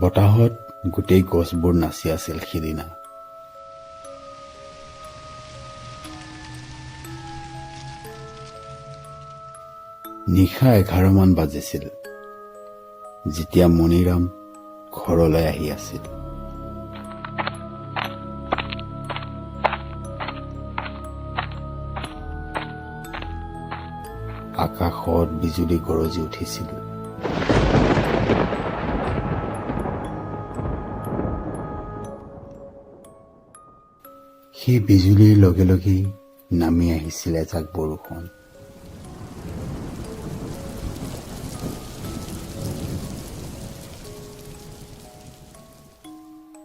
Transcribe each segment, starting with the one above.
বতাহত গোটেই গছবোৰ নাচি আছিল সিদিনা। নিশা এঘাৰমান বাজিছিল। যেতিয়া মণিৰাম ঘৰলৈ আহি আছিল। আকাশত বিজুলী গৰজি উঠিছিল। সেই বিজুলীৰ লগে লগেই নামি আহিছিল এজাক বৰষুণ।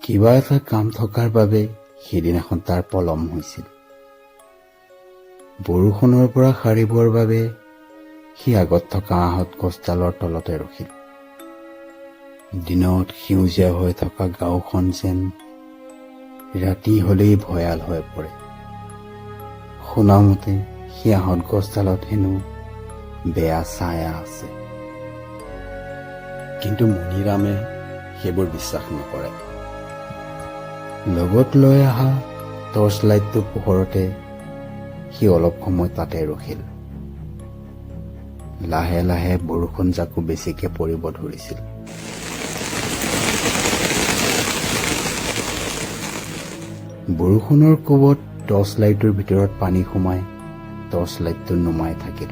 কিবা এটা কাম থকাৰ বাবে সেইদিনাখন তাৰ পলম হৈছিল। বৰষুণৰ পৰা সাৰিবৰ বাবে সি আগত থকা আহঁত গছডালৰ তলতে ৰখিল। দিনত সেউজীয়া হৈ থকা গাঁওখন যেন ৰাতি হলেই ভয়াল হৈ পৰে। শুনামতে সি আহঁত গছডালত হেনো বেয়া ছায়া আছে। কিন্তু মণিৰামে সেইবোৰ বিশ্বাস নকৰে। লগত লৈ অহা টৰ্চ লাইটটোৰ পোহৰতে সি অলপ সময় তাতে ৰখিল। লাহে লাহে বৰষুণ জাকো বেছিকে পৰিব ধৰিছিল। বৰষুণৰ কোবত টৰ্চ লাইটৰ ভিতৰত পানী সোমাই টৰ্চ লাইটটো নুমাই থাকিল।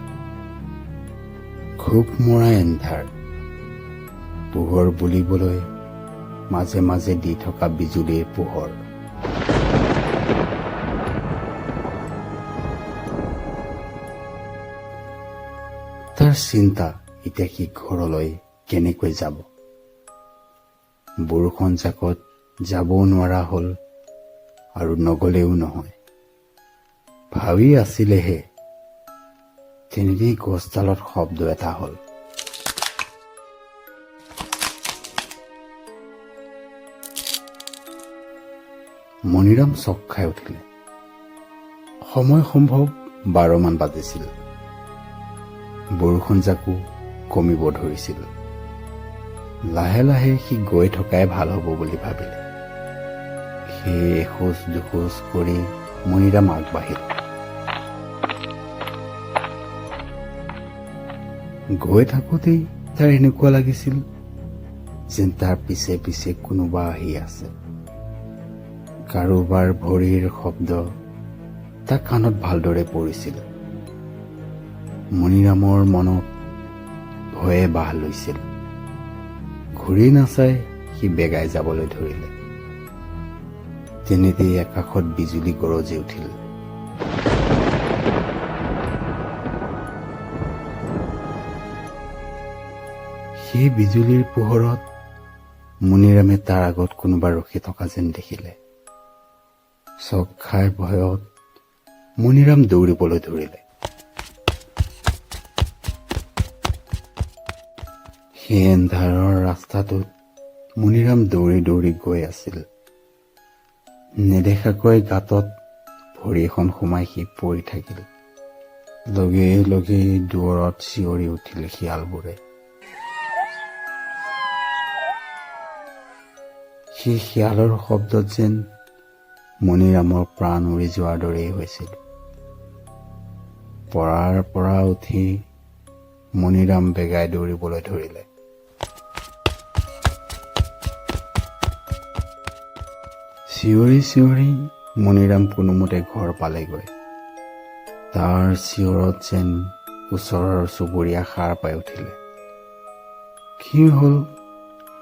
খুব মৰা এন্ধাৰ। পোহৰ বুলিবলৈ মাজে মাজে দি থকা বিজুলীৰ পোহৰ। তাৰ চিন্তা এতিয়া সি ঘৰলৈ কেনেকৈ যাব? বৰষুণ জাকত যাবও নোৱাৰা হ'ল। আৰু নগলেও নহয়। ভাবি আছিলেহে তেনেকেই গছডালত শব্দ এটা হ'ল। মণিৰাম চক খাই উঠিলে। সময় সম্ভৱ বাৰমান বাজিছিল। বৰষুণ জাকো কমিব ধৰিছিল। লাহে লাহে সি গৈ থকাই ভাল হ'ব বুলি ভাবিলে। সেয়ে এখোজ দুখোজ কৰি মণিৰাম আগবাঢ়িল গৈ থাকোঁতেই তাৰ এনেকুৱা লাগিছিল যেন তাৰ পিছে পিছে কোনোবা আহি আছে। কাৰোবাৰ ভৰিৰ শব্দ তাৰ কাণত ভালদৰে পৰিছিল। মণিৰামৰ মনত ভয়ে বাহ লৈছিল। ঘূৰি নাচাই সি বেগাই যাবলৈ ধৰিলে। তেনেতেই আকাশত বিজুলী গৰজি উঠিল। সেই বিজুলীৰ পোহৰত মণিৰামে তাৰ আগত কোনোবা ৰখি থকা যেন দেখিলে। চক খাই ভয়ত মণিৰাম দৌৰিবলৈ ধৰিলে। সেই এন্ধাৰৰ ৰাস্তাটোত মণিৰাম দৌৰি দৌৰি গৈ আছিল। নেদেখাকৈ গাঁতত ভৰি এখন সোমাই সি পৰি থাকিল। লগে লগে দূৰত চিঞৰি উঠিল শিয়ালবোৰে। সেই শিয়ালৰ শব্দত যেন মণিৰামৰ প্ৰাণ উৰি যোৱাৰ দৰেই হৈছিল। পৰাৰ পৰা উঠি মণিৰাম বেগাই দৌৰিবলৈ ধৰিলে। চিঞৰি চিঞৰি মণিৰাম কোনোমতে ঘৰ পালেগৈ। তাৰ চিঞৰত যেন ওচৰৰ চুবুৰীয়া সাৰ পাই উঠিলে। কি হ'ল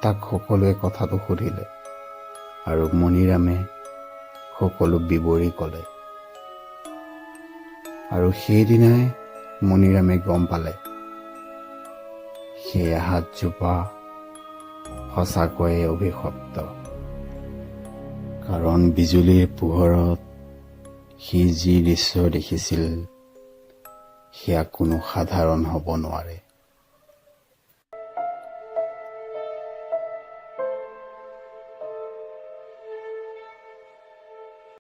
তাক সকলোৱে কথাটো সুধিলে আৰু মণিৰামে সকলো বিৱৰি ক'লে। আৰু সেইদিনাই মণিৰামে গম পালে সেই হাতজোপা সঁচাকৈয়ে অভিশপ্ত। কাৰণ বিজুলীৰ পোহৰত সি যি দৃশ্য দেখিছিল সেয়া কোনো সাধাৰণ হ'ব নোৱাৰে।